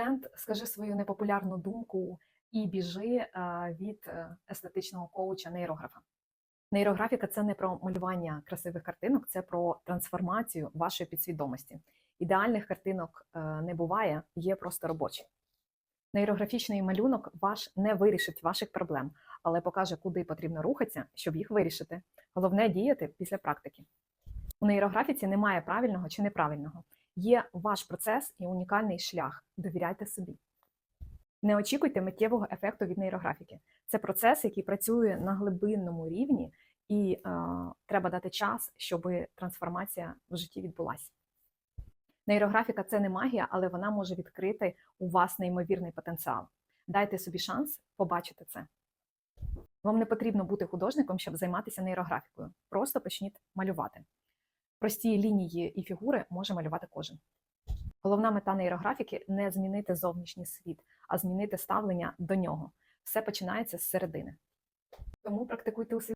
тренд, скажи свою непопулярну думку і біжи від е, естетичного коуча нейрографа. Нейрографіка це не про малювання красивих картинок, це про трансформацію вашої підсвідомості. Ідеальних картинок е, не буває, є просто робочі. Нейрографічний малюнок ваш не вирішить ваших проблем, але покаже, куди потрібно рухатися, щоб їх вирішити. Головне діяти після практики. У нейрографіці немає правильного чи неправильного. Є ваш процес і унікальний шлях. Довіряйте собі. Не очікуйте миттєвого ефекту від нейрографіки. Це процес, який працює на глибинному рівні, і е, треба дати час, щоб трансформація в житті відбулася. Нейрографіка це не магія, але вона може відкрити у вас неймовірний потенціал. Дайте собі шанс побачити це. Вам не потрібно бути художником, щоб займатися нейрографікою. Просто почніть малювати. Прості лінії і фігури може малювати кожен. Головна мета нейрографіки не змінити зовнішній світ, а змінити ставлення до нього. Все починається з середини. Тому практикуйте у